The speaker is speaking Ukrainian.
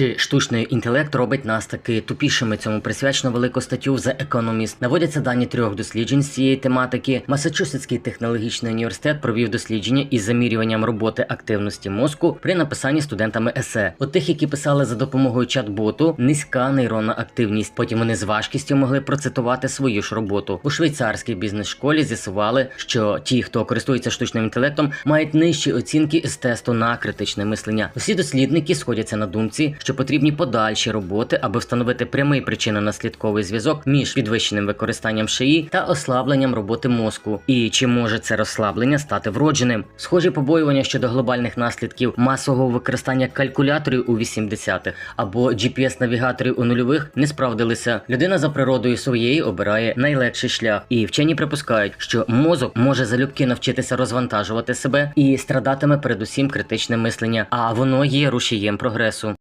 Чи штучний інтелект робить нас таки тупішими? Цьому присвячено велику статтю The Economist. Наводяться дані трьох досліджень з цієї тематики. Масачусетський технологічний університет провів дослідження із замірюванням роботи активності мозку при написанні студентами есе. У тих, які писали за допомогою чат-боту, низька нейронна активність. Потім вони з важкістю могли процитувати свою ж роботу. У швейцарській бізнес-школі з'ясували, що ті, хто користується штучним інтелектом, мають нижчі оцінки з тесту на критичне мислення. Усі дослідники сходяться на думці, що потрібні подальші роботи, аби встановити прямий причинно-наслідковий зв'язок між підвищеним використанням шиї та ослабленням роботи мозку. І чи може це розслаблення стати вродженим? Схожі побоювання щодо глобальних наслідків масового використання калькуляторів у 80-х або GPS-навігаторів у нульових не справдилися. Людина за природою своєю обирає найлегший шлях, і вчені припускають, що мозок може залюбки навчитися розвантажувати себе і страдатиме передусім критичне мислення, а воно є рушієм прогресу.